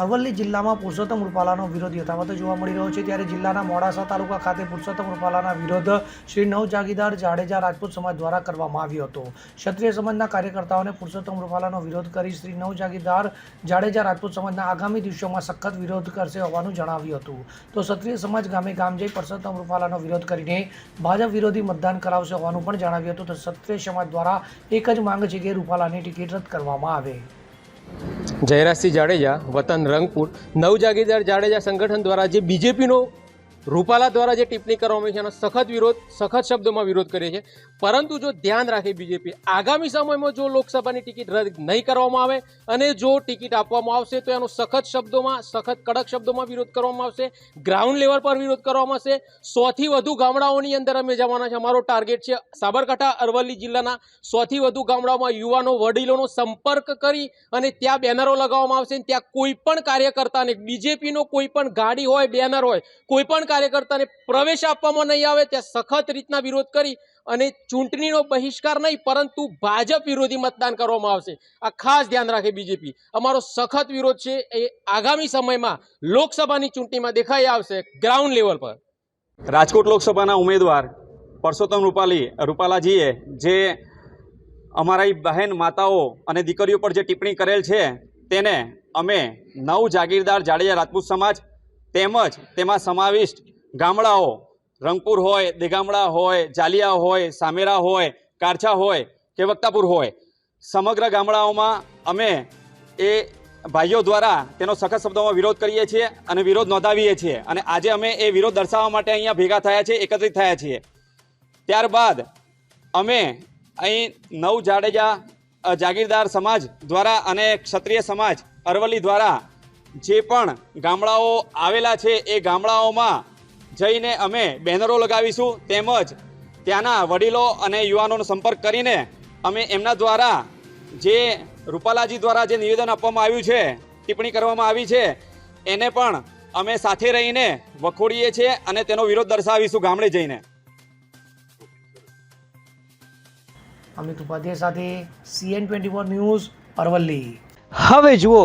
અરવલ્લી જિલ્લામાં પુરુષોત્તમ રૂપાલાનો વિરોધ યથાવત જોવા મળી રહ્યો છે. ત્યારે જિલ્લાના મોડાસા તાલુકા ખાતે પુરુષોત્તમ રૂપાલાના વિરોધ શ્રી નવ જાગીદાર જાડેજા રાજપૂત સમાજ દ્વારા કરવામાં આવ્યો હતો. ક્ષત્રિય સમાજના કાર્યકર્તાઓને પુરુષોત્તમ રૂપાલાનો વિરોધ કરી શ્રી નવ જાગીદાર જાડેજા રાજપૂત સમાજના આગામી દિવસોમાં સખત વિરોધ કરશે હોવાનું જણાવ્યું હતું. તો ક્ષત્રિય સમાજ ગામે ગામ જઈ પુરુષોત્તમ રૂપાલાનો વિરોધ કરીને ભાજપ વિરોધી મતદાન કરાવશે હોવાનું પણ જણાવ્યું હતું. તો ક્ષત્રિય સમાજ દ્વારા એક જ માંગ છે કે રૂપાલાની ટિકિટ રદ કરવામાં આવે. જયરાજસિંહ જાડેજા વતન રંગપુર નવ જાગીરદાર જાડેજા સંગઠન દ્વારા જે બીજેપીનો રૂપાલા દ્વારા જે ટિપ્પણી કરવામાં આવી છે, એનો સખત વિરોધ, સખત શબ્દોમાં વિરોધ કરે છે પરંતુ જો ધ્યાન રાખે બીજેપી, આગામી સમયમાં જો લોકસભાની ટિકિટ રદ નહીં કરવામાં આવે અને જો ટિકિટ આપવામાં આવશે, તો એનો સખત શબ્દોમાં, સખત કડક શબ્દોમાં વિરોધ કરવામાં આવશે, ગ્રાઉન્ડ લેવલ પર વિરોધ કરવામાં આવશે. સોથી વધુ ગામડાઓની અંદર અમે જવાના છે અમારો ટાર્ગેટ છે સાબરકાંઠા, અરવલ્લી જિલ્લાના સોથી વધુ ગામડાઓમાં યુવાનો, વડીલોનો સંપર્ક કરી અને ત્યાં બેનરો લગાવવામાં આવશે. ત્યાં કોઈ પણ કાર્યકર્તાને, બીજેપીનો કોઈ પણ ગાડી હોય, બેનર હોય, કોઈ પણ કાર્યકર્તાને પ્રવેશ આપવામાં નહીં આવે, ત્યાં સખત રીતના વિરોધ કરી અને ચૂંટણીનો બહિષ્કાર નહીં, પરંતુ ભાજપ વિરોધી મતદાન કરવામાં આવશે. આ ખાસ ધ્યાન રાખે બીજેપી. અમારો સખત વિરોધ છે, એ આગામી સમયમાં લોકસભાની ચૂંટણીમાં દેખાઈ આવશે ગ્રાઉન્ડ લેવલ પર. રાજકોટ લોકસભાના ઉમેદવાર પરસોત્તમ રૂપાલી, રૂપાલાજીએ જે અમારી બહેન માતાઓ અને દીકરીઓ પર જે ટિપ્પણી કરેલ છે, તેને અમે નવ જાગીરદાર જાડેજા રાજપૂત સમાજ તેમજ તેમાં સમાવિષ્ટ ગામડાઓ, રંગપુર હોય, દેગામડા હોય, જાલિયા હોય, સામેરા હોય, કારછા હોય કે વક્તાપુર હોય. સમગ્ર ગામડાઓમાં અમે એ ભાઈઓ દ્વારા તેનો સખત શબ્દોમાં વિરોધ કરીએ છીએ અને વિરોધ નોંધાવીએ છીએ. અને આજે અમે એ વિરોધ દર્શાવવા માટે અહીંયા ભેગા થયા છીએ, એકત્રિત થયા છીએ. ત્યારબાદ અમે અહીં નવ જાડેજા જાગીરદાર સમાજ દ્વારા અને ક્ષત્રિય સમાજ અરવલ્લી દ્વારા જે પણ ગામડાઓ આવેલા છે એ ગામડાઓમાં જઈને અમે બેનરો લગાવીશું તેમજ ત્યાંના વડીલો અને યુવાનોનો સંપર્ક કરીને અમે એમના દ્વારા જે રૂપાલાજી દ્વારા જે નિવેદન આપવામાં આવ્યું છે ટિપ્પણી કરવામાં આવી છે એને પણ અમે સાથે રહીને વખોડીએ છીએ અને તેનો વિરોધ દર્શાવીશું ગામડે જઈને. અમિત ઉપાધ્યાય સાથે CN twenty four news Aravalli. હવે જુઓ